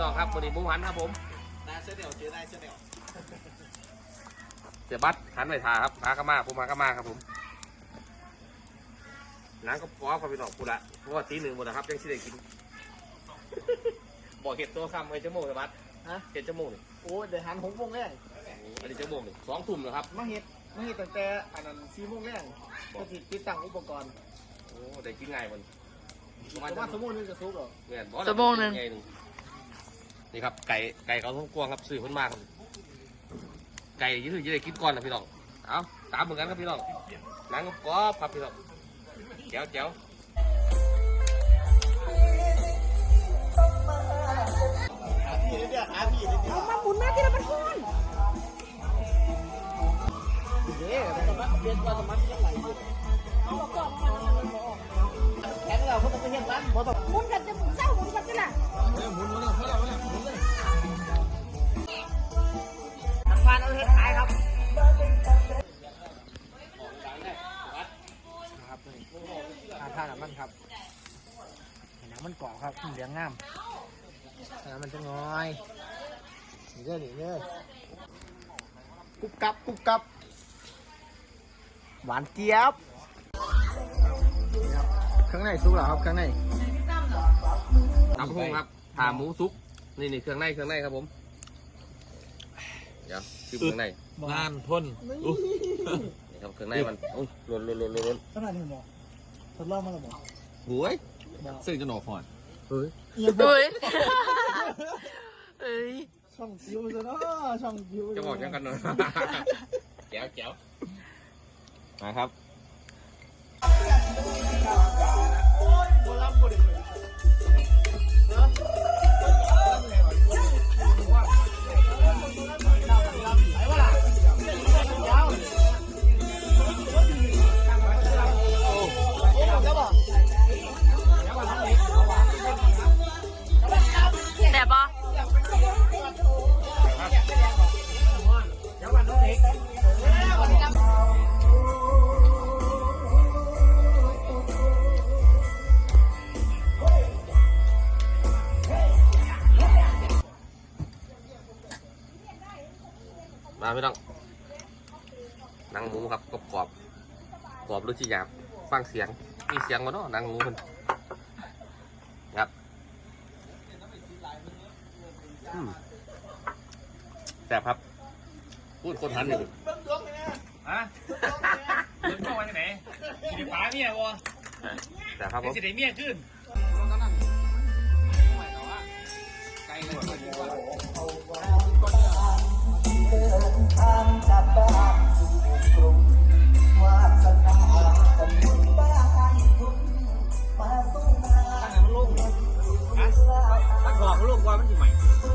น้องครับวันนี้หมูหันครับผมนาเสเดียวเจอได้เสเดียวเสียบัตรหันไปทาครับมากระมาผมมากระมาครับผมหนังก็พอครับพี่น้องกูละเพราะว่าตีหนึ่งหมดนะครับยังสิได้กิน บอกเห็ดตัวคำไอ้เจ้าโมงเสียบัตรฮะเห็ดเจ้าโมงนี่โอ้เดี๋ยวหันหกโมงแรกอันนี้เจ้าโมงนี่สองทุ่มนะครับมาเฮ็ดมาเฮ็ดตั้งแต่อันนั้นสี่โมงแรกก็ติดติดตั้งอุปกรณ์โอ้ได้กินง่ายมันประมาณสมมุตินึงจะซุกหรอเงี้ยชั่วโมงหนึ่ง นี่ครับไก่ไก่เขาท้องกวงครับซื้อคนมากครับไก่ยี่สิบยี่ได้กินก่อนนะพี่น้องเอาตามเหมือนกันครับพี่น้องหนังกรอบครับพี่น้องแจ๋วแจ๋วพี่เดียวหาพี่เดี๋ยวมาหมุนมาที่ละมันคนเดี๋ยวสมัครเรียนว่าสมัครยังไงอยู่แข็งเราเขาต้องไปเฮ็ดร้านบ่ต้องหมุนกัน มันกรอบครับเหลืองงามน้ำมันจะน้อยนี่เด้อนี่เด้อกุบกับกุบกับ หวานเจี๊ยบข้างในซุปเหรอครับข้างในตำพุงครับถาหมูซุก นี่นี่เครื่องในเครื่องในครับผม เดี๋ยวชิมเครื่องในนานพ่นอุ๊ยนี่ครับเครื่องในมันโอ้ยล้นล้นล้นล้นล้นขนาดนี้หมอทดลองมาแล้วหมอโอ้ย ซึ่งจะหนอคอนเฮ้ยเอ้ยเอ้ยช่องคิวซะเนาะช่องคิวจะบอกยังกันหน่อยแจ๋วแจ๋วมาครับ มาพี่น้องหนังหมูครับกรอบกรอบกรอบรสที่หยาบฟังเสียง มีเสียงมาเนาะหนังหมูมันครับอืมแซ่บครับ พูดคนหันอยู่ฮะเดินเข้ามาที่ไหนสิป๋าเมียวะแซ่บครับผมสิได้เมียขึ้นตั้งขอบลูกก่อน Oh,